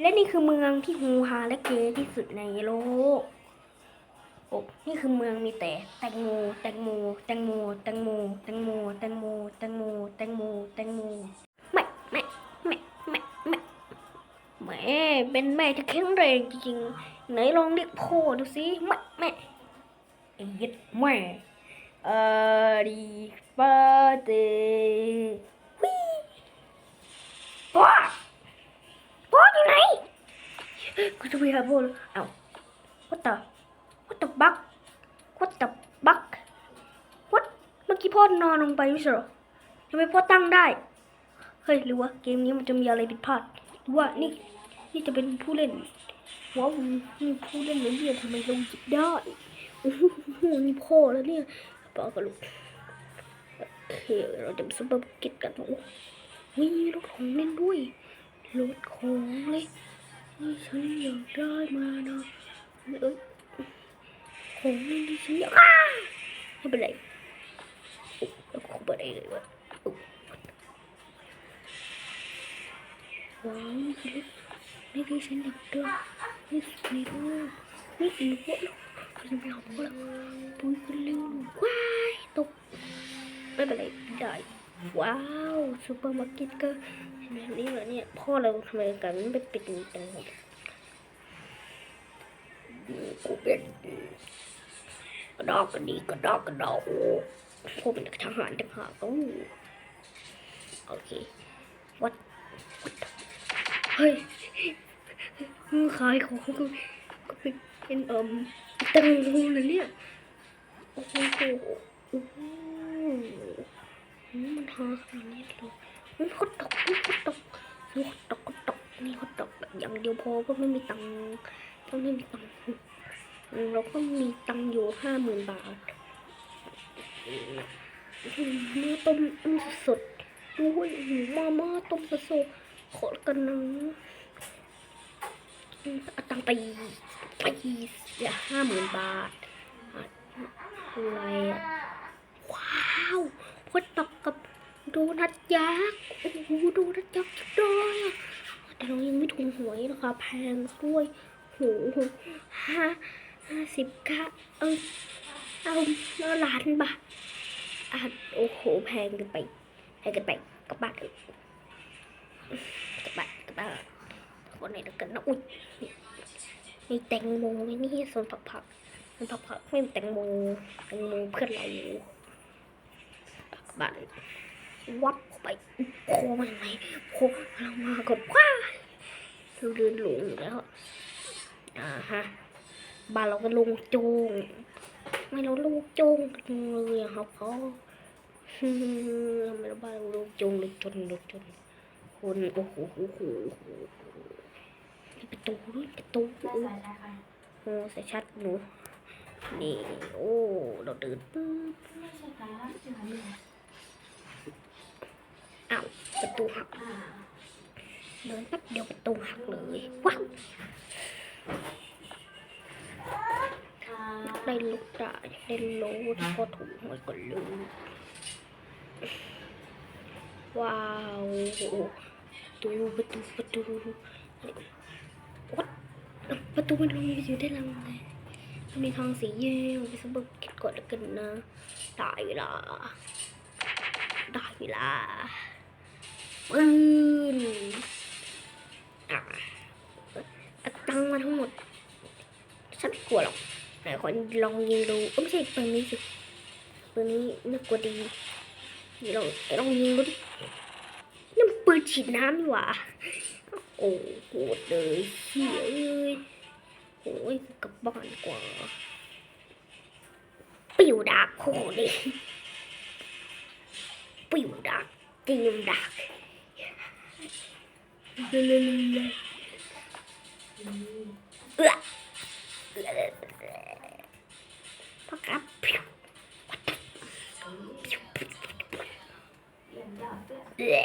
และนี่คือเมืองที่ฮูฮาและเก๋ที่สุดในโลกโอ้นี่คือเมืองมีแต่แตงโมแตงโมแตงโมแตงโมแตงโมแตงโมแตงโมแตงโมแตงโมแม่แม่แม่แม่แม่แม่เป็นแม่ที่แข็งแรงจริงๆไหนลองเรียกพ่อดูสิแม่แม่ไอ้ยึดแม่อาริปาเตวิพ่อพ่ออยู่ไหน กูจะไปหาพ่อแล้วเอ้า what the what the buck what the buck what เมื่อกี้พ่อนอนลงไปไม่ใช่หรอทำไมพ่อตั้งได้ เฮ้ยหรือว่าเกมนี้มันจะมีอะไรผิดพลาดหรือว่านี่นี่จะเป็นผู้เล่นว้าวนี่ผู้เล่นเลยเนี่ยทำไมลงจิบได้โอ้โหนี่พ่อแล้วเนี่ยป้ากับลูกโอเคเราจะไปซุปเปอร์มาร์เก็ตกันโอ้มีรถของเล่นด้วยรถของเล่น ฉันอยากได้มาเนาะเอ้ยของเล่นที่ฉันอยากอ้าไม่เป็นไรโอ้แล้วก็เปิดได้เลยวะโอ้ว้าวนี่คือนี่คือฉันอยากได้นี่คือนี่ด้วยนี่คือพวกเราฉันไปเอาพวปุ้ยกันเร็วว้ายตกไม่เป็นไรได้ ว้าวซูเปอร์มาร์เก็ตก็แบบนี้เหรอเนี่ยพ่อเราทำไมกันไม่ไปปิดตังหมดกูเป็นกระดอกกระดีกระดอกกระดอกพวกเป็นทหารทหารโอ้โอเควัดเฮ้ยมือขายของก็ก็เป็นเป็นเอ่มแตงโมเลยเนี่ยโอ้โหโอ้โห มันทาขนาดนี้เลยมันฮอตดอกมันฮอตดอกนี่ฮอตกฮอตกนี่ฮอตกแบบอย่างเดียวพอก็ไม่มีตังค์ต้องไม่มีตังค์เราก็มีตังค์อยู่ห้าหมื่นบาทเนื้อต้มสดๆโอ้ยมาม่าต้มสดๆขอกันนะเอาตังค์ไปไปเสียห้าหมื่นบาทอะไรว้าว พดตอกกับโดนัทยักษ์โอ้โหโดนัทยักษ์จังเลยอะแต่เรายังไม่ถูกหวยนะคะแพงด้วยโหห้าห้าสิบค่ะเออเอาเอาล้านบาทอะโอ้โหแพงกันไปแพงกันไปกลับานเถอะกลับบ้านกลับบ้านวันไหนเดี๋ยวกันนะอุ้ยมีแตงโมไหมนี่ส่วนผักผักส่วนผักผักไม่มีแตงโมแตงโมเพื่อนเรากลั บานวับเข้าไปโคมาไหนโคเรามาก่อนว้าเราเดินหลงอยู่แล้วอ่าฮะบ้านเราก็ลงโจง ไม่เราลงโจงเลยครับพ่อฮึ่เราบ้านเราลงโจงเลยจนลยจนคนโอ้โหโอ้โหประตูด้วยประตูโอ้โหใส่ชัดหนูนี่โอ้เราเดินปุ๊บ อ้าวประตูหักเดินแป๊บเดียวประตูหักเลยว้าวได้ลูกตาอยากได้โลที่พอถูกหวยก่อนเลยว้าวประตูประตูประตูวัดประตูมันลงอยู่ได้ลังไงมีทางสีแยกไปสมบัติคิดก่อนแล้วกันนะได้เวลาได้เวลา ปืนอะตังมาทั้งหมดฉันกลัวหรอกไหนขอลองยิงดูไม่ใช่ปืนนี้สิปืนนี้น่ากลัวดีลองลองยิงดูดินี่มันปืนฉีดน้ำนี่หว่าโอ้โหเลยเสียเลยโอ้ยกลับบ้านกว่าปิวดักโคดิปิวดักจิมดักเรื่อยๆเอื้อ พ่อครับเอื้อ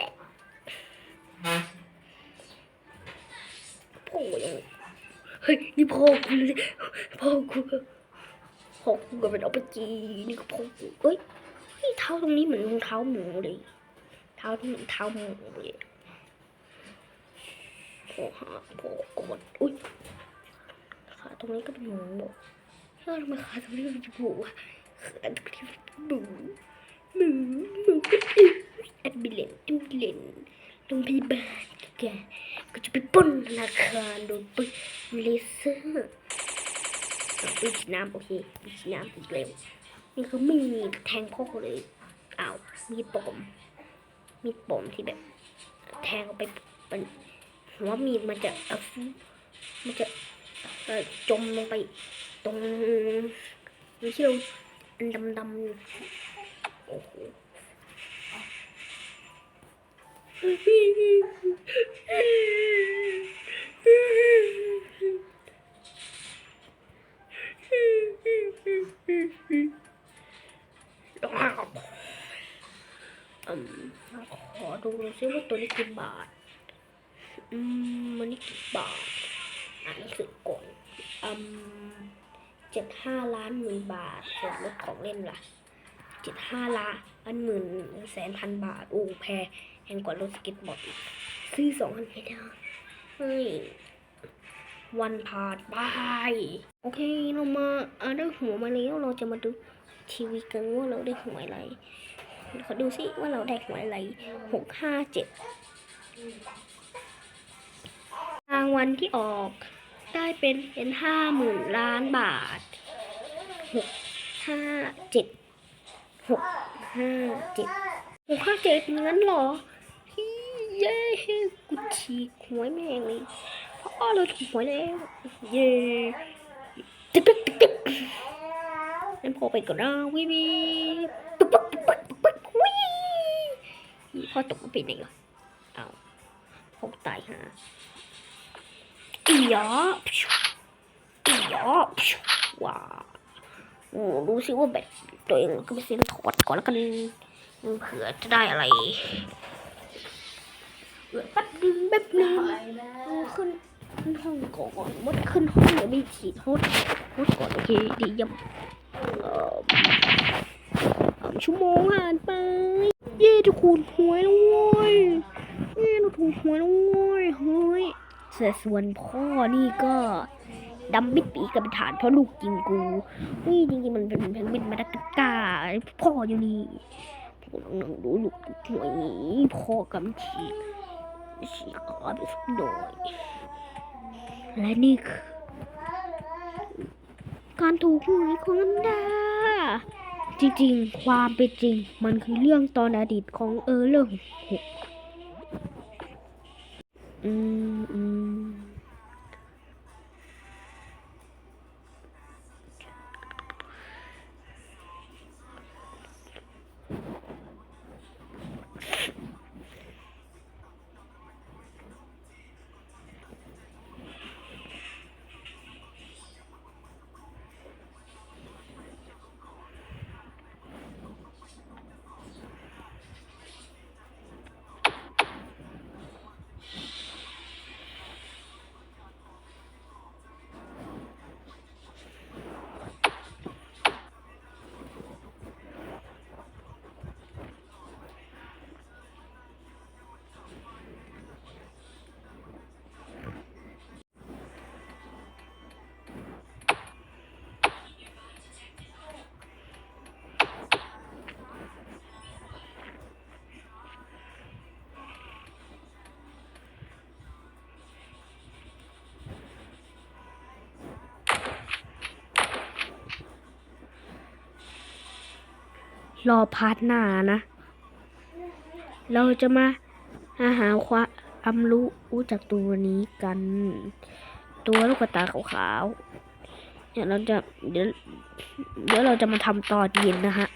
พ่อเฮ้ยนี่พ่อกูเลยพ่อกูพ่อกูก็เป็นอปจีนี่ก็พ่อกูเอ้ยเท้าตรงนี้เหมือนรองเท้าหมูเลย เท้าเท้าหมูเลย พ่อหาพ่กดอุ้ยขาตรงนี้ก็เป็นหมูเฮ้ยทำไมขาตรงนี้เป็นหมูอะขาตรงนี้เป็นหมูหมูหมูก็อีแอดบิเลนแอดบิเลนโรงพยาบาลแกก็จะไปปล้นธนาคารโดนปืนเลเซอร์อะปืนฉีดน้ำโอเคปืนฉีดน้ำอีกแล้วนี่คือมีดแทงพ่อเลยอ้าวมีดปมมีดปมที่แบบ แทงไปเป็น หัวมีดมันจะมันจะจมลงไป ตรงนี่ที่เราอันดำๆโอ้โหอืมขอดูซิว่าตัวนี้กี่บาท อืมมันนี่กี่บาทอ่านหนังสือก่อนอืมเจ็ดห้าล้านหมื่นบาทส่วนลดของเล่นล่ะเจ็ดห้าล้านอันหมื่นแสนพันบาท โอ้แพงแพงกว่ารถสเก็ตบอร์ดอีกซื้อสองอันไม่ได้เฮ้ยวันผ่านไปโอเคเรามาอ่าได้หัวมาแล้วเราจะมาดูทีวีกันว่าเราได้หวยอะไรขอดูสิว่าเราได้หวยอะไรหกห้าเจ็ด วัลที่ออก ได้เป็นเป็นห้าหมื่นล้านบาทหกห้าเจ็ดหกห้าเจ็ดหกห้าเจ็ดเงั้นเหรอฮี่เย้กูฉีกหวยแม่งเลยพราะเราถูกหวยแล้วเย้ตึ๊กตึ๊กตึ๊กตึ๊กงั้นพอไปก่อนนะวิวีปึ๊กปึ๊กปึ๊กปึ๊กปึ๊กวิพ่อตกไปไหนวะอ้าวพกตายฮะ ยออีหยอว้าโอ้ดูสิว่าแบบตัวเองก็ไปเซ็นถอดก่อนแล้วกันเผื่อจะได้อะไรเผื่อแป๊บนึงแป๊บนึงขึ้นขึ้นห้องก่อนมดขึ้นห้องเดี๋ยวไปฉีดฮดฮดก่อนโอเคดีเยี่ยมชั่วโมงผ่านไป เย้ทุกคนหวยแล้วเว้ยเย้เราถูกหวยแล้วเว้ย ยแต่ส่วนพ่อนี่ก็ดำบิดปีกับเป็นฐานเพราะลูกยิงกูนี่จริงๆมันเป็นเพนกวินมาดากัสการ์พ่ออยู่นี่พ่อน้องดูลูกหวยพ่อกำฉีกฉีกขาไปสักหน่อยและนี่คือการถูกหวยของอันดา จริงๆ ความเป็นจริง มันคือเรื่องตอนอดีตของเออเรื่องหกอืม รอพาร์ทหน้านะ เราจะมาอาหาความรู้รู้จากตัวนี้กัน ตัวลูกกระตาขาวๆเนี่ยเราจะเดี๋ยวเดี๋ยวเราจะมาทำตอนเย็นนะฮะ